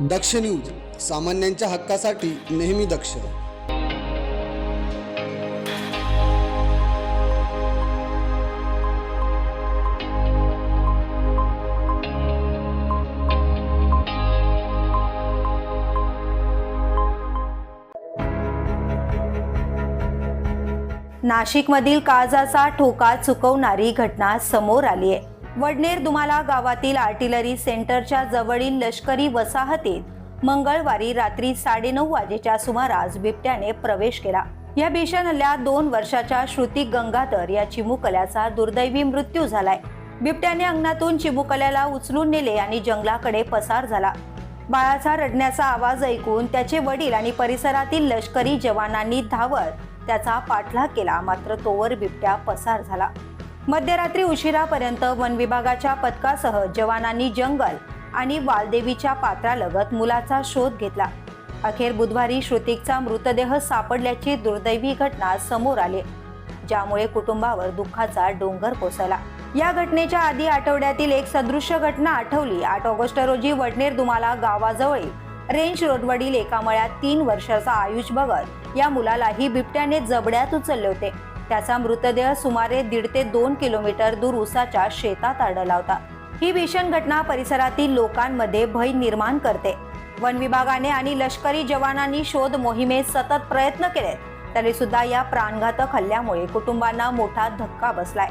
दक्ष news सामान्यांच्या हक्कासाठी नेहमी दक्ष. नाशिकमधील काळजाचा ठोका चुकवणारी घटना समोर आली आहे. वडनेर दुमाला गावातील आर्टिलरी सेंटरच्या जवळील लष्करी वसाहतीत मंगळवारी रात्री साडेनऊ वाजेच्या सुमारास बिबट्याने प्रवेश केला. या भीषण हल्ल्यात दोन वर्षाच्या श्रुती गंगाधर या चिमुकल्याचा दुर्दैवी मृत्यू झालाय. बिबट्याने अंगणातून चिमुकल्याला उचलून नेले आणि जंगलाकडे पसार झाला. बाळाचा रडण्याचा आवाज ऐकून त्याचे वडील आणि परिसरातील लष्करी जवानांनी धावत त्याचा पाठलाग केला मात्र तोवर बिबट्या पसार झाला. मध्यरात्री उशिरापर्यंत वन विभागाच्या पथकासह जवानांनी जंगल आणि वालदेवीच्या पात्रालगत मुलाचा शोध घेतला. अखेर बुधवारी श्रुतिकचा मृतदेह सापडल्याची दुर्दैवी घटना समोर आली ज्यामुळे कुटुंबावर दुःखाचा डोंगर कोसळला. या घटनेच्या आधी आठवड्यातील एक सदृश्य घटना आठवली. आठ ऑगस्ट रोजी वडनेर दुमाला गावाजवळील रेंज रोडवरील एका मळ्यात तीन वर्षाचा आयुष भगत या मुलालाही बिबट्याने जबड्यात उचलले होते. त्याचा मृतदेह सुमारे दीड ते दोन किलोमीटर दूर उसाच्या शेतात आढळला होता. ही भीषण घटना परिसरातील लोकांमध्ये भय निर्माण करते. वन विभागाने आणि लष्करी जवानांनी शोध मोहिमेत सतत प्रयत्न केले तरी सुद्धा या प्राणघातक हल्ल्यामुळे कुटुंबांना मोठा धक्का बसलाय.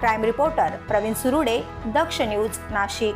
Crime reporter Pravin Surude Daksh news Nashik.